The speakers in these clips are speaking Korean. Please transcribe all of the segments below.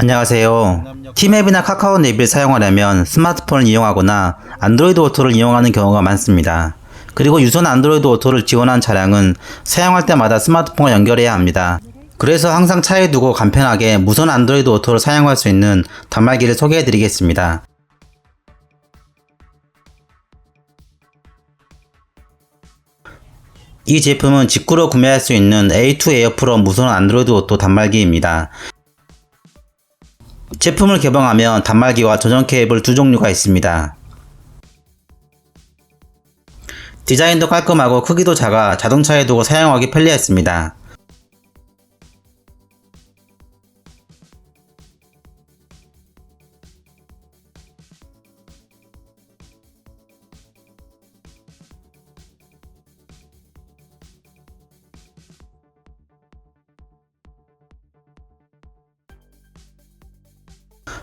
안녕하세요. 티맵이나 카카오 앱을 사용하려면 스마트폰을 이용하거나 안드로이드 오토를 이용하는 경우가 많습니다. 그리고 유선 안드로이드 오토를 지원한 차량은 사용할 때마다 스마트폰과 연결해야 합니다. 그래서 항상 차에 두고 간편하게 무선 안드로이드 오토를 사용할 수 있는 단말기를 소개해 드리겠습니다. 이 제품은 직구로 구매할 수 있는 A2 에어 프로 무선 안드로이드 오토 단말기입니다. 제품을 개봉하면 단말기와 저전 케이블 두 종류가 있습니다. 디자인도 깔끔하고 크기도 작아 자동차에 두고 사용하기 편리했습니다.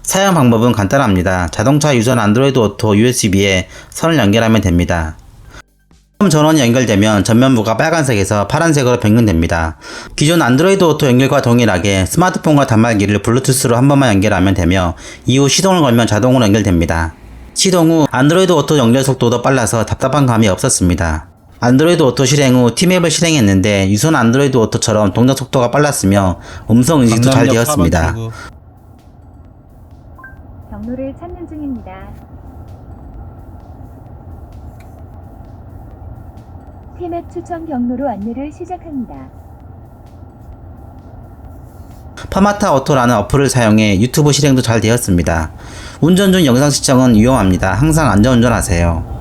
사용 방법은 간단합니다. 자동차 유선 안드로이드 오토 USB에 선을 연결하면 됩니다. 처음 전원이 연결되면 전면부가 빨간색에서 파란색으로 변경됩니다. 기존 안드로이드 오토 연결과 동일하게 스마트폰과 단말기를 블루투스로 한 번만 연결하면 되며 이후 시동을 걸면 자동으로 연결됩니다. 시동 후 안드로이드 오토 연결 속도도 빨라서 답답한 감이 없었습니다. 안드로이드 오토 실행 후 티맵을 실행했는데 유선 안드로이드 오토처럼 동작 속도가 빨랐으며 음성 인식도 잘 되었습니다. 경로를 찾는 중입니다. 티맵 추천 경로로 안내를 시작합니다. 파마타 오토라는 어플을 사용해 유튜브 실행도 잘 되었습니다. 운전 중 영상 시청은 위험합니다. 항상 안전운전하세요.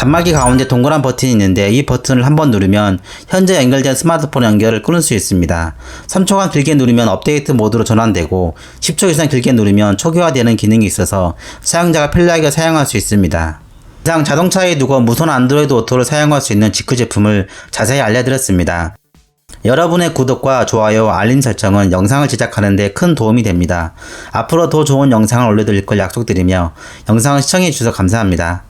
단말기 가운데 동그란 버튼이 있는데 이 버튼을 한번 누르면 현재 연결된 스마트폰 연결을 끊을 수 있습니다. 3초간 길게 누르면 업데이트 모드로 전환되고 10초 이상 길게 누르면 초기화되는 기능이 있어서 사용자가 편리하게 사용할 수 있습니다. 이상 자동차에 두고 무선 안드로이드 오토를 사용할 수 있는 지크 제품을 자세히 알려드렸습니다. 여러분의 구독과 좋아요, 알림 설정은 영상을 제작하는 데 큰 도움이 됩니다. 앞으로 더 좋은 영상을 올려드릴 걸 약속드리며 영상을 시청해 주셔서 감사합니다.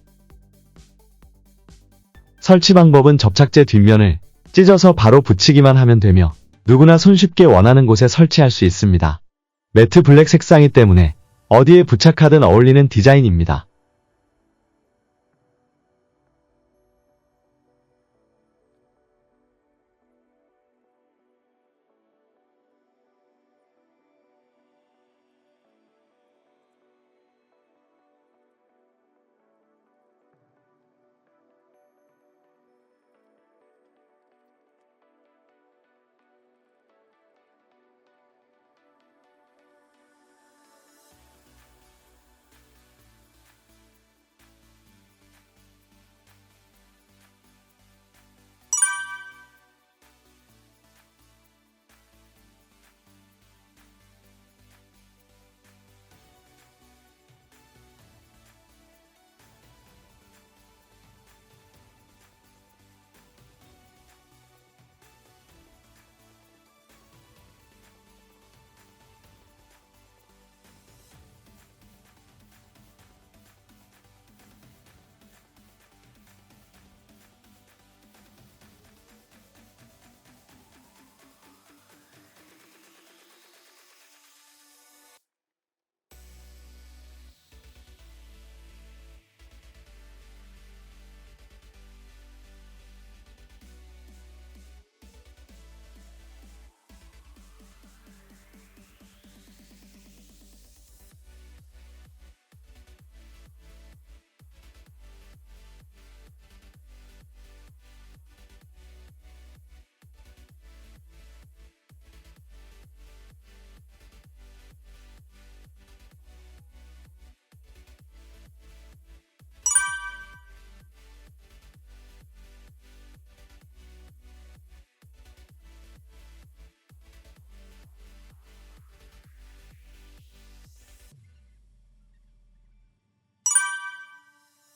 설치 방법은 접착제 뒷면을 찢어서 바로 붙이기만 하면 되며 누구나 손쉽게 원하는 곳에 설치할 수 있습니다. 매트 블랙 색상이 때문에 어디에 부착하든 어울리는 디자인입니다.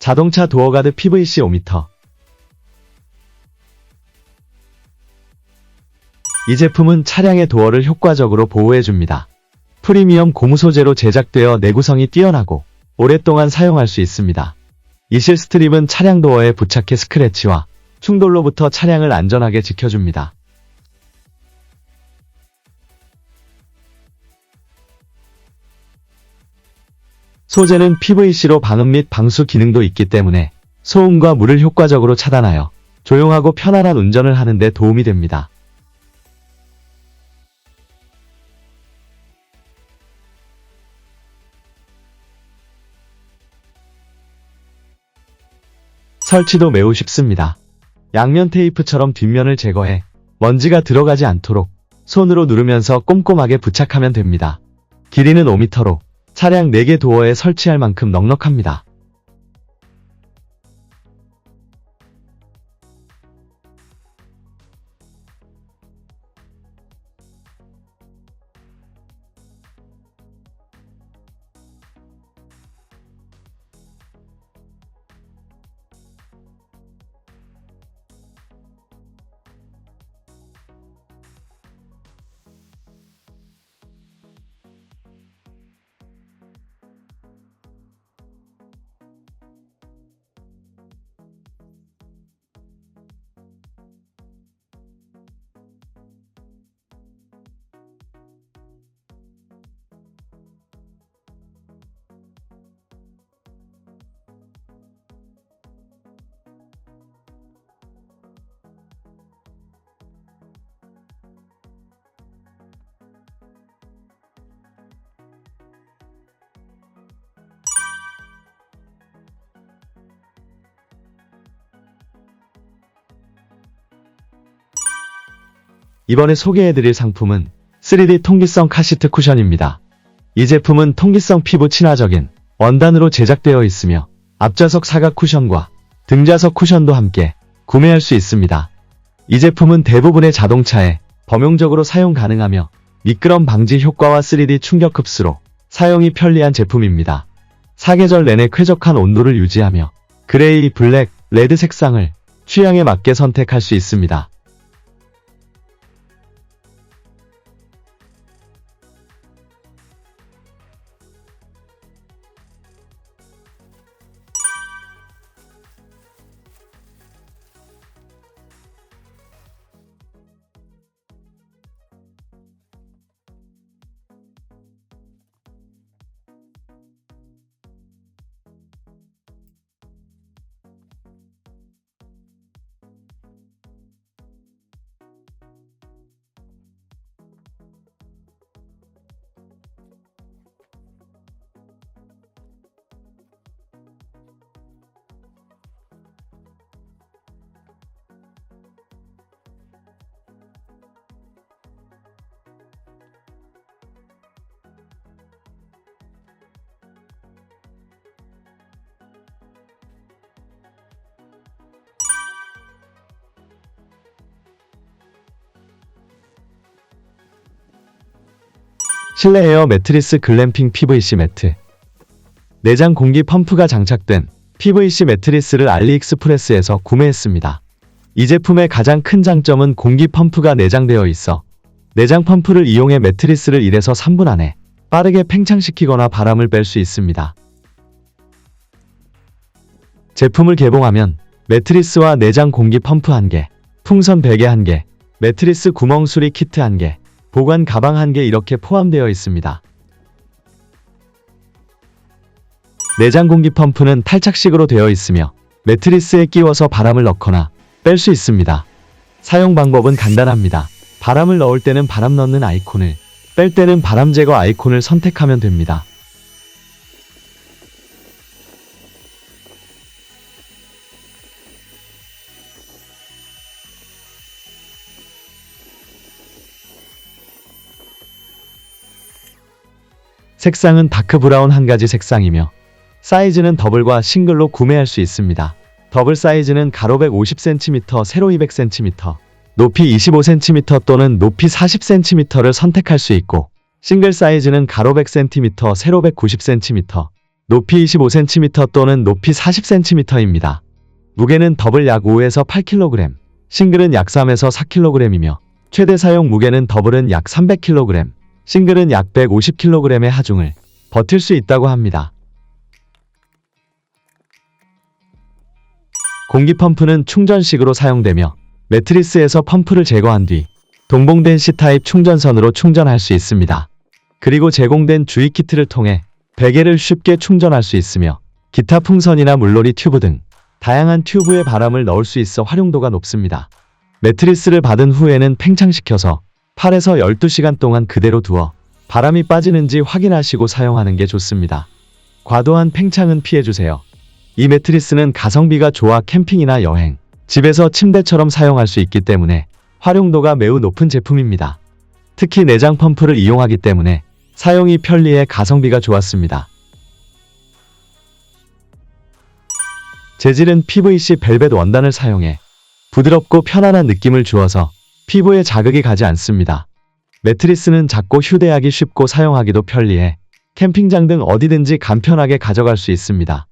자동차 도어가드 PVC 5m 이 제품은 차량의 도어를 효과적으로 보호해줍니다. 프리미엄 고무 소재로 제작되어 내구성이 뛰어나고 오랫동안 사용할 수 있습니다. 이실 스트립은 차량 도어에 부착해 스크래치와 충돌로부터 차량을 안전하게 지켜줍니다. 소재는 PVC로 방음 및 방수 기능도 있기 때문에 소음과 물을 효과적으로 차단하여 조용하고 편안한 운전을 하는 데 도움이 됩니다. 설치도 매우 쉽습니다. 양면 테이프처럼 뒷면을 제거해 먼지가 들어가지 않도록 손으로 누르면서 꼼꼼하게 부착하면 됩니다. 길이는 5m로 차량 4개 도어에 설치할 만큼 넉넉합니다. 이번에 소개해드릴 상품은 3D 통기성 카시트 쿠션입니다. 이 제품은 통기성 피부 친화적인 원단으로 제작되어 있으며 앞좌석 사각 쿠션과 등좌석 쿠션도 함께 구매할 수 있습니다. 이 제품은 대부분의 자동차에 범용적으로 사용 가능하며 미끄럼 방지 효과와 3D 충격 흡수로 사용이 편리한 제품입니다. 사계절 내내 쾌적한 온도를 유지하며 그레이, 블랙, 레드 색상을 취향에 맞게 선택할 수 있습니다. 실내 에어 매트리스 글램핑 PVC 매트. 내장 공기 펌프가 장착된 PVC 매트리스를 알리익스프레스에서 구매했습니다. 이 제품의 가장 큰 장점은 공기 펌프가 내장되어 있어 내장 펌프를 이용해 매트리스를 1에서 3분 안에 빠르게 팽창시키거나 바람을 뺄 수 있습니다. 제품을 개봉하면 매트리스와 내장 공기 펌프 1개, 풍선 베개 1개, 매트리스 구멍 수리 키트 1개, 보관 가방 1개 이렇게 포함되어 있습니다. 내장 공기 펌프는 탈착식으로 되어 있으며 매트리스에 끼워서 바람을 넣거나 뺄 수 있습니다. 사용 방법은 간단합니다. 바람을 넣을 때는 바람 넣는 아이콘을, 뺄 때는 바람 제거 아이콘을 선택하면 됩니다. 색상은 다크 브라운 한 가지 색상이며 사이즈는 더블과 싱글로 구매할 수 있습니다. 더블 사이즈는 가로 150cm, 세로 200cm, 높이 25cm 또는 높이 40cm를 선택할 수 있고 싱글 사이즈는 가로 100cm, 세로 190cm, 높이 25cm 또는 높이 40cm입니다. 무게는 더블 약 5에서 8kg, 싱글은 약 3에서 4kg이며 최대 사용 무게는 더블은 약 300kg, 싱글은 약 150kg의 하중을 버틸 수 있다고 합니다. 공기 펌프는 충전식으로 사용되며 매트리스에서 펌프를 제거한 뒤 동봉된 C타입 충전선으로 충전할 수 있습니다. 그리고 제공된 주의 키트를 통해 베개를 쉽게 충전할 수 있으며 기타 풍선이나 물놀이 튜브 등 다양한 튜브에 바람을 넣을 수 있어 활용도가 높습니다. 매트리스를 받은 후에는 팽창시켜서 8에서 12시간 동안 그대로 두어 바람이 빠지는지 확인하시고 사용하는 게 좋습니다. 과도한 팽창은 피해주세요. 이 매트리스는 가성비가 좋아 캠핑이나 여행, 집에서 침대처럼 사용할 수 있기 때문에 활용도가 매우 높은 제품입니다. 특히 내장 펌프를 이용하기 때문에 사용이 편리해 가성비가 좋았습니다. 재질은 PVC 벨벳 원단을 사용해 부드럽고 편안한 느낌을 주어서 피부에 자극이 가지 않습니다. 매트리스는 작고 휴대하기 쉽고 사용하기도 편리해 캠핑장 등 어디든지 간편하게 가져갈 수 있습니다.